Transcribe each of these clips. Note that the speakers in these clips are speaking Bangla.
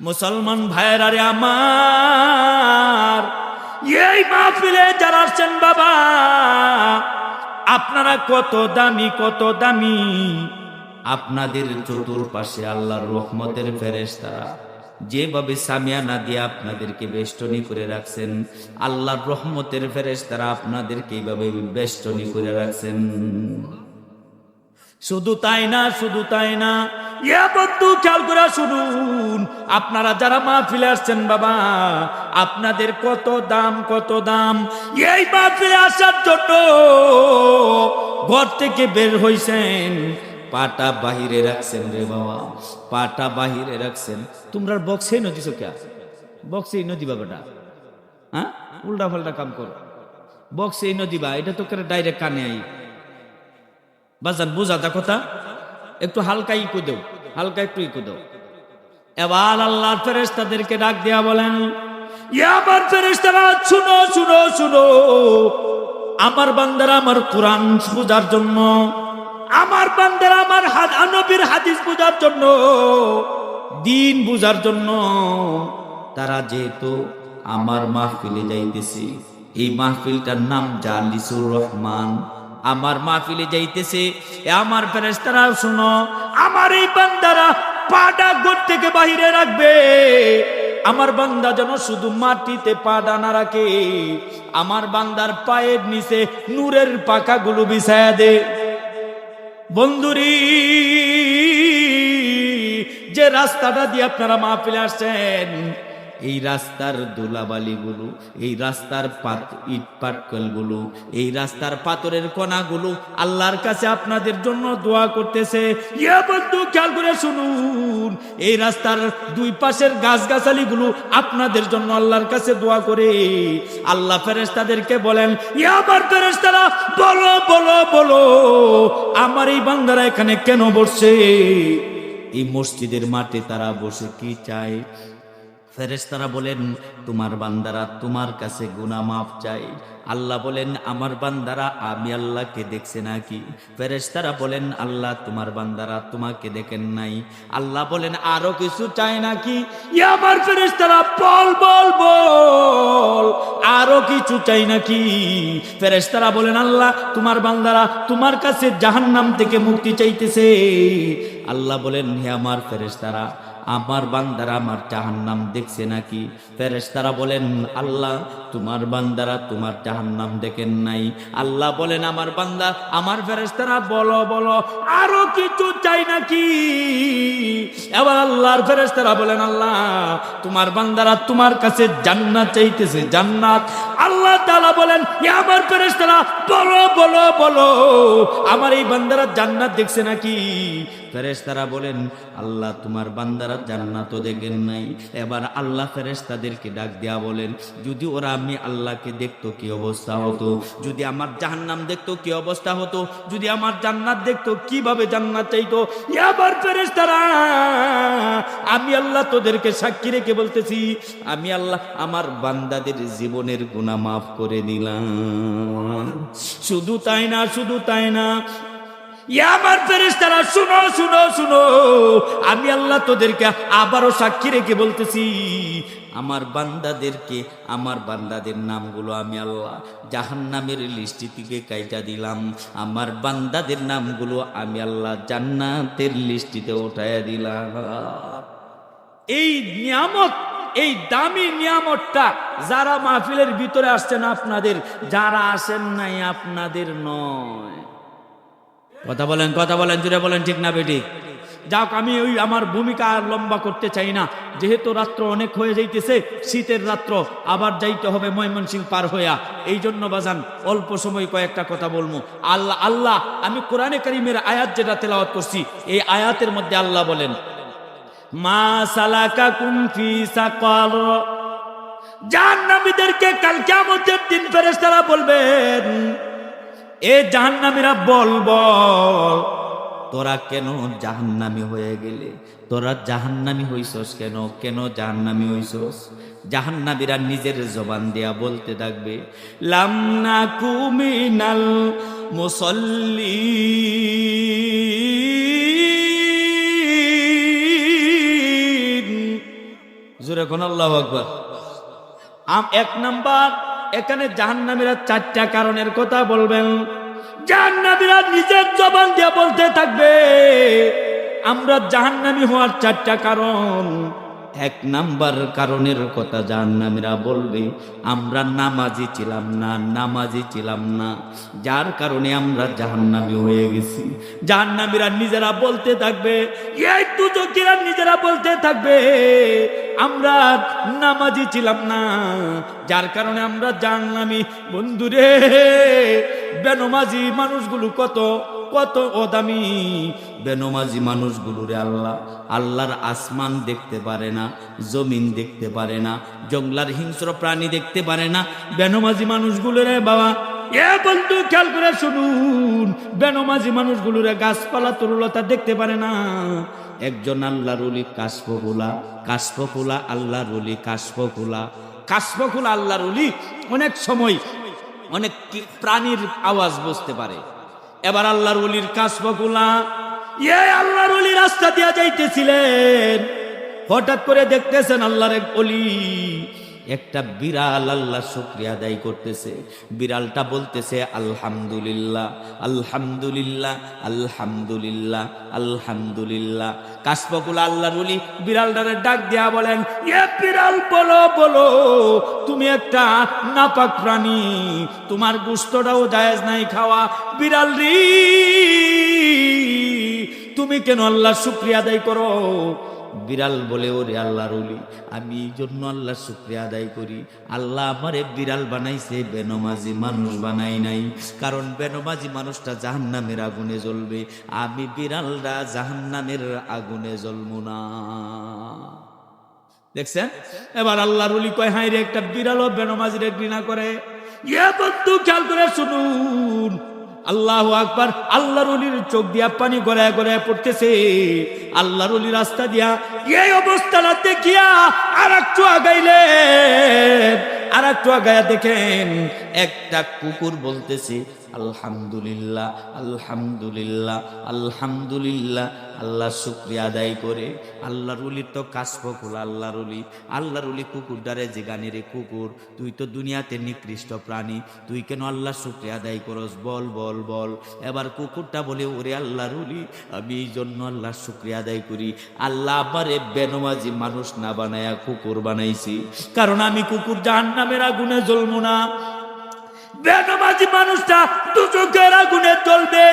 মুসলমান ভাইয়েরা রে আমার, এই মাহফিলে যারা আসছেন বাবা, আপনারা কত দামি কত দামি। আপনাদের চতুর্পাশে আল্লাহর রহমতের ফেরেশতারা যেভাবে সামিয়ানা দিয়ে আপনাদেরকে বেষ্টনী করে রাখছেন, আল্লাহর রহমতের ফেরেশতারা আপনাদেরকে এইভাবে বেষ্টনী করে রাখছেন। শুধু তাই না, শুধু তাই না। ইয়া খেয়াল করে শুনুন। আপনারা যারা মাহফিলে আসছেন, বাবা, আপনাদের কত দাম কত দাম। এই মাহফিলে আসার জন্য ঘর থেকে বের হইছেন। পাটা বাহিরে রাখছেন রে বাবা, পাটা বাহিরে রাখছেন। তোমরা বক্সে নদীছো কে বক্সে নদী বাবাটা হ্যাঁ? উল্টা পাল্টা কাম করো। বক্সে নদীবা এটা তো ডাইরেক্ট কানে আই বাজান বোঝাতা কথা? একটু হালকা ইকু দেও হালকা একটু ইকু দেও। এবার আল্লাহর ফেরেশতাদেরকে ডাক দিয়া বলেন ইয়াবার ফেরেশতারা, শুনো শুনো শুনো। আমার বান্দারা আমার কোরআন পূজার জন্য, আমার বান্দারা আমার নবীর হাদিস পূজার জন্য, দিন বুঝার জন্য, তারা যেহেতু আমার মাহফিলে যাইতেছি, এই মাহফিলটার নাম জালিসুর রহমান। আমার মাহফিলে যাইতেছে। আমার ফেরেস্তারা শুনো, আমার এই বান্দারা পাটা গোট থেকে বাহিরে রাখবে। আমার বান্দা যেন শুধু মাটিতে পা ডানা রাখে, আমার বান্দার পায়ের নিচে নূরের পাখাগুলো বিছায়া দে। বন্ধুরি, যে রাস্তাটা দিয়ে আপনারা মাহফিলে আসছেন এই রাস্তার দোলাবালিগুলো, এই রাস্তার পাত, ইট পাটকলগুলো, এই রাস্তার পাথরের কণাগুলো আল্লাহর কাছে আপনাদের জন্য দোয়া করতেছে। ইয়া বন্ধু, খেয়াল করে শুনুন, এই রাস্তার দুই পাশের গাছগাছালিগুলো আপনাদের জন্য আল্লাহর কাছে দোয়া করে। আল্লাহ ফেরেশতাদেরকে বলেন, ইয়া আমার ফেরেশতারা, বলো বলো বলো, আমার এই বান্দারা এখানে কেন বসছে? এই মসজিদের মাঠে তারা বসে কি চায়? ফেরেশতারা বলেন, তোমার বান্দারা তোমার কাছে গুনাহ মাফ চাই আল্লাহ বলেন, আমার বান্দারা, আমি আল্লাহকে দেখছে নাকি? ফেরেশতারা বলেন, আল্লাহ তোমার বান্দারা তোমাকে দেখেন নাই। আল্লাহ বলেন, আরও কিছু চায় নাকি? আমার ফেরেশতারা, বল বল বল, আরও কিছু চাই নাকি? ফেরেশতারা বলেন, আল্লাহ তোমার বান্দারা তোমার কাছে জাহান্নাম থেকে মুক্তি চাইতেছে। আল্লাহ বলেন, হে আমার ফেরেশতারা আমার বান্দারা আমার জাহান্নাম দেখছে নাকি? ফেরেশতারা বলেন, আল্লাহ, তোমার বান্দারা তোমার জাহান্নাম দেখেন নাই। আল্লাহ বলেন, আমার বান্দা, আমার ফেরেশতারা, বলো বলো, আরও কিছু চাই নাকি? এবার আল্লাহর ফেরেশতারা বলেন, আল্লাহ, তোমার বান্দারা তোমার কাছে জান্নাত চাইতেছে, জান্নাত। আল্লাহ তাআলা বলেন, "এ আমার ফেরেশতারা, বলো বলো বলো, আমার এই বান্দারা জান্নাত দেখছে নাকি? ফেরেশতারা বলেন, আল্লাহ তোমার বান্দারা জান্নাতও দেখেন নাই। এবার আল্লাহ ফেরেশতাদেরকে ডাক দেয়া বলেন, যদি ওরা আমি আল্লাহকে দেখতো, কি অবস্থা হতো? যদি আমার জাহান্নাম দেখতো, কি অবস্থা হতো? যদি আমার জান্নাত দেখতো, কীভাবে জান্নাত চাইতো? এবার ফেরেশতারা, আমি আল্লাহ তোদেরকে সাক্ষী রেখে বলতেছি, আমি আল্লাহ আমার বান্দাদের জীবনের গুনাহ মাফ করে দিলাম। শুধু তাই না, শুধু তাই না আমার ফেরেশতারা, শুনো শুনো শুনো, আমি আল্লাহ তোদেরকে আবারও সাক্ষী রেখে বলতেছি, আমার বান্দাদেরকে, আমার বান্দাদের নামগুলো আমি আল্লাহ জাহান্নামের লিস্টি থেকে কাইটা দিলাম, আমার বান্দাদের নামগুলো আমি আল্লাহ জান্নাতের লিস্টিতে উঠাইয়া দিলাম। এই নিয়ামত এই দামি নিয়ামতটা যারা মাহফিলের ভিতরে আসছেন আপনাদের, যারা আসেন নাই আপনাদের নয়। কথা বলেন কথা বলেন জুড়ে বলেন, ঠিক না বেটি? যাক, আমি ওই আমার ভূমিকা আর লম্বা করতে চাই না। যেহেতু রাত্র অনেক হয়ে যাইতেছে, শীতের রাত্র, আবার যাইতে হবে ময়মনসিং পার হইয়া। এই জন্য বাজান, অল্প সময় কয়েকটা কথা বলব আল্লাহ আল্লাহ, আমি কোরআনে করিমের আয়াত যেটা তেলাওয়াত করছি, এই আয়াতের মধ্যে আল্লাহ বলেন মা সালাকা কুমফি সাকার জাহান্নামীদেরকে কাল কিয়ামতের দিন ফেরেশতারা বলবেন, এ জাহান্নামীরা, বল বল, তোরা কেন জাহান্নামী হয়ে গেলে? তোরা জাহান্নামী হইছস কেন? কেন জাহান্নামী হইছস? জাহান্নামীরা নিজের জবান দেয়া বলতে থাকবে লামনা কুমিনাল মুসল্লি কোন আল্লাহ আকবর। এক নাম্বার, এখানে জাহান্নামীরা চারটা কারণের কথা বলবেন। জাহান্নামীরা নিজের জবান দিয়ে বলতে থাকবে, আমরা জাহান্নামী হওয়ার চারটা কারণ। এক নাম্বার কারণের কথা জাহান্নামীরা বলবে, আমরা নামাজি ছিলাম না, নামাজি ছিলাম না। যার কারণে আমরা জাহান্নামী হয়ে গেছি। জাহান্নামীরা নিজেরা বলতে থাকবে, এই দুজকেরা নিজেরা বলতে থাকবে, আমরা নামাজি ছিলাম না। যার কারণে আমরা জাহান্নামী। বন্ধুরে, বেনমাজি মানুষগুলো কত কত অদামি, বেনমাজি মানুষগুলোরে আল্লাহ, আল্লাহর আসমান দেখতে পারে না, জমিন দেখতে পারে না, জঙ্গলার হিংস্র প্রাণী দেখতে পারে না, বেনমাজি মানুষগুলোরে বাবা, এ বন্ধু খেয়াল করে শুনুন, বেনমাজি মানুষগুলোরে গাছপালা তরুলতা দেখতে পারে না। একজন আল্লাহর অলি কাশফকুলা কাশফকুলা আল্লাহর অলি কাশফকুলা কাশফকুলা আল্লাহর উলি অনেক সময় অনেক প্রাণীর আওয়াজ বুঝতে পারে। এবার আল্লাহর অলির কাশবগুলা এ আল্লাহর অলি রাস্তা দিয়া যাইতেছিলেন। হঠাৎ করে দেখতেছেন আল্লাহর অলি একটা বিড়াল আল্লাহ শুক্রিয়া আদায় করতেছে। বিড়ালটা বলতেছে, আলহামদুলিল্লাহ আলহামদুলিল্লাহ আলহামদুলিল্লাহ আলহামদুলিল্লাহ। কাশফকুল আল্লাহর অলি বিড়ালটারে ডাক দেয়া বলেন, এ বিড়াল, বলো বলো, তুমি একটা নাপাক প্রাণী, তোমার গুস্তটাও জায়েজ নাই খাওয়া। বিড়াল রি, তুমি কেন আল্লাহ শুক্রিয়া আদায় করো? বিড়াল বলে, ওরে আল্লাহর অলি আমি এই জন্য আল্লাহ শুক্রিয়া আদায় করি। আল্লাহ আমারে বিড়াল বানাইছে, বেনমাজি মানুষ বানাই নাই। কারণ বেনমাজি মানুষটা জাহান্নামের আগুনে জ্বলবে। আমি বিড়ালরা জাহান্নামের আগুনে জ্বলবো না। দেখছেন? এবার আল্লাহর অলি কয় হাই রে, একটা বিড়ালও বেনমাজিরে ঘৃণা করে। ইয়ে বন্ধু, খেয়াল করে শুনুন। আল্লাহ আকবার, আল্লাহর অলির চোখ দিয়া পানি গড়ায় গড়ায় পড়তেছে। আল্লাহর অলি রাস্তা দিয়া, এই অবস্থাটা দেখিয়া আর একটু আগাইলে আর একটু আগায়া দেখেন একটা কুকুর বলতেছে, আলহামদুলিল্লাহ আলহামদুলিল্লাহ আলহামদুলিল্লাহ, আল্লাহ শুক্রিয়া আদায় করে, আল্লাহর উলির তো কাশফকুল আল্লাহর উলি আল্লাহর উলি কুকুর ডারে যে গানের কুকুর, তুই তো দুনিয়াতে নিকৃষ্ট প্রাণী, তুই কেন আল্লাহ শুক্রিয়া আদায় করস? বল বল বল। এবার কুকুরটা বলে, ওরে আল্লাহর উলি আমি এই জন্য আল্লাহ শুক্রিয়া আদায় করি। আল্লাহ আমারে বেনমাজি মানুষ না বানায়া কুকুর বানাইছি। কারণ আমি কুকুর জাহান নামের আগুনে জ্বলবো না। বেনমাজি মানুষটা দুচোখের আগুনে জ্বলবে।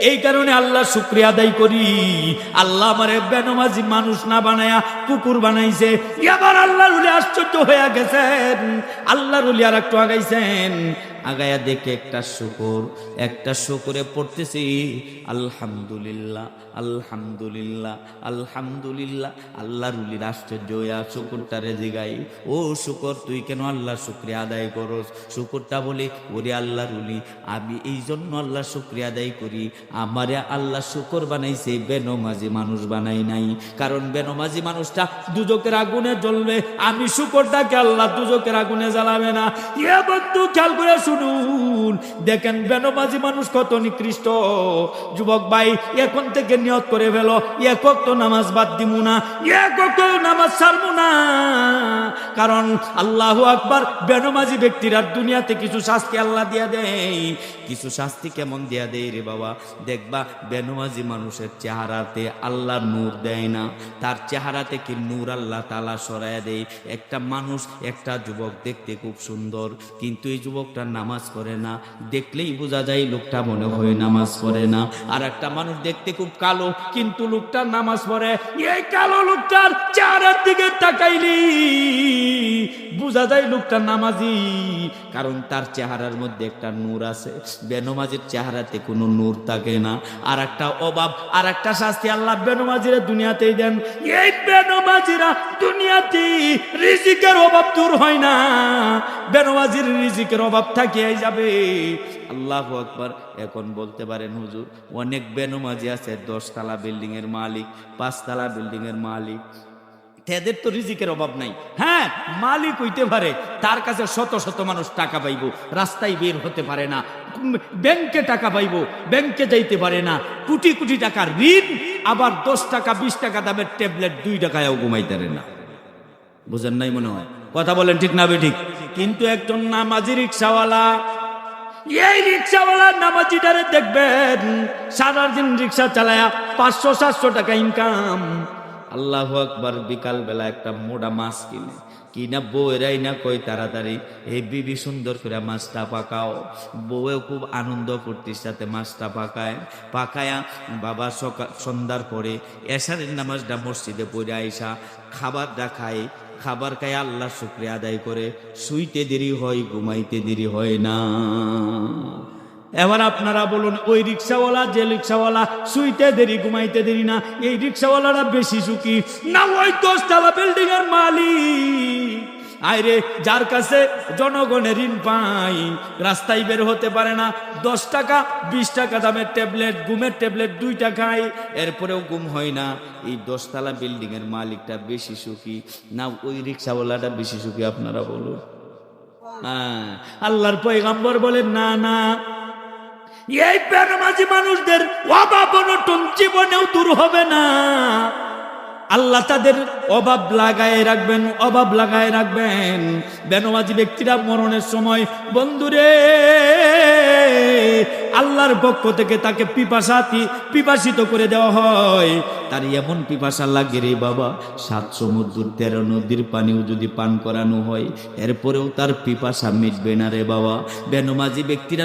এই কারণে আল্লাহ শুক্রিয়া আদায় করি। আল্লাহ আমারে বেনমাজি মানুষ না বানায়া কুকুর বানাইছে। এবার আল্লাহর উলি আশ্চর্য হয়ে গেছেন। আল্লাহর উলি আর একটু আগাইছেন। আগায়া দেখে একটা শুকুর, একটা শুকুরে পড়তেছি, আলহামদুলিল্লাহ আলহামদুলিল্লাহ আলহামদুলিল্লাহ, আল্লাহ রুলির আশ্চর্য হইয়া শুকুরটারে জিগাই ও শুকর, তুই কেন আল্লাহ শুক্রিয়া আদায় করস? শুকুরটা বলে, ওরে আল্লাহ রুলি, আমি এই জন্য আল্লাহ শুক্রিয়া আদায় করি। আমারে আল্লাহ শুকর বানাইছে, বেনমাজি মানুষ বানাই নাই। কারণ বেনমাজি মানুষটা দুজকের আগুনে জ্বলবে। আমি শুকরটাকে আল্লাহ দুজকের আগুনে জ্বালাবে না। ইয়ে বন্ধু, খেয়াল করে শুনুন। দেখেন বেনমাজি মানুষ কত নিকৃষ্ট। যুবক ভাই, এখন থেকে নিয়ত করে ফেলো একক তো নামাজ বাদ দিমু না একক তো নামাজ ছাড়বো না। কারণ আল্লাহ আকবার বেনমাজি ব্যক্তিরা দুনিয়াতে কিছু শাস্তি আল্লাহ দিয়া দেয়। কিছু শাস্তি কেমন দিয়া দেয় রে বাবা? দেখবা, বেনমাজি মানুষের চেহারাতে আল্লাহ নূর দেয় না। তার চেহারা থেকে নূর আল্লাহ তালা সরাইয়া দেয়? একটা মানুষ, একটা যুবক দেখতে খুব সুন্দর। কিন্তু এই যুবকটা নামাজ পড়ে না, দেখলেই বোঝা যায় লোকটা মনে হয় নামাজ পড়ে না। আর একটা মানুষ দেখতে খুব কালো, কিন্তু লোকটা নামাজ পড়ে। এই কালো লোকটার চেহারার দিকে তাকাইলি, বোঝা যায় লোকটা নামাজি, কারণ তার চেহারার মধ্যে একটা নূর আছে। বেনমাজির চেহারাতে কোনো নূর থাকে না। আর একটা অভাব, আর একটা শাস্তি আল্লাহ বেনমাজিরা দুনিয়াতেই দেন। এই বেনমাজিরা দুনিয়াতে রিজিকের অভাব দূর হয় না। বেনমাজির রিজিকের অভাব থাকিয়ে যাবে। আল্লাহ আকবার। এখন বলতে পারেন, হুজুর, অনেক বেনমাজি আছে, দশতলা বিল্ডিং এর মালিক, পাঁচতলা বিল্ডিং এর মালিক। এদের তো রিজিকের অভাব নাই। হ্যাঁ মালিক হইতে পারে, তার কাছে শত শত মানুষ টাকা পাইব, রাস্তায় বের হতে পারে না, ব্যাংকে টাকা পাইব, ব্যাংকে যাইতে পারে না, কোটি কোটি টাকার ঋণ, আবার দশ টাকা, বিশ টাকা দামের ট্যাবলেট দুই টাকায় ঘুমাইতারে না। বোঝেন নাই মনে হয়? কথা বলেন ঠিক না ঠিক। কিন্তু একজন নামাজি রিক্সাওয়ালা, এই রিক্সাওয়ালা নামাজিটারে দেখবেন, সারাদিন রিক্সা চালায়া পাঁচশো, সাতশো টাকা ইনকাম আল্লাহ আকবার বিকাল বেলা একটা মোটা মাছ কিনে। কিনা বউয়েরাই না কই তাড়াতাড়ি, এই বিবি সুন্দর করে মাছটা পাকাও। বউয়েও খুব আনন্দ ফুর্তির সাথে মাছটা পাকায়। পাকায়া বাবা সকাল, সন্ধ্যার পরে এশারের নামাজটা মসজিদে পড়ে আইসা খাবারটা খায়। খাবার খায় আল্লাহ শুক্রিয়া আদায় করে। শুইতে দেরি হয়, ঘুমাইতে দেরি হয় না। এবার আপনারা বলুন, ওই রিক্সাওয়ালা, যে রিক্সাওয়ালা শুইতে দেরি, ঘুমাইতে দেরি না, এই রিক্সাওয়ালারা বেশি সুখী? না, ওই দশতলা বিল্ডিং এর মালিক। আইরে, যার কাছে জনগণের ঋণ পাই, রাস্তায় বের হতে পারে না। দশ টাকা, বিশ টাকা দামের ট্যাবলেট গুমের ট্যাবলেট দুই টাকায় এরপরেও গুম হয় না। এই দশতলা বিল্ডিং এর মালিকটা বেশি সুখী। না, ওই রিক্সাওয়ালাটা বেশি সুখী, আপনারা বলুন। হ্যাঁ আল্লাহর পয়গাম্বর বলেন, না না। এই বেনামাজি মানুষদের অভাব অনটন জীবনেও দূর হবে না। আল্লাহ তাদের অভাব লাগায় রাখবেন, অভাব লাগায় রাখবেন। বেনমাজি ব্যক্তিরা মরণের সময়, বন্ধুরে, আল্লাহর পক্ষ থেকে তাকে পিপাসাতি পিপাসিত করে দেওয়া হয়। তার এমন পিপাসা লাগে রে বাবা, সাত সমুদ্র, তেরো নদীর পানিও যদি পান করানো হয়, এরপরেও তার পিপাসা মিটবে না রে বাবা। বেনমাজি ব্যক্তিরা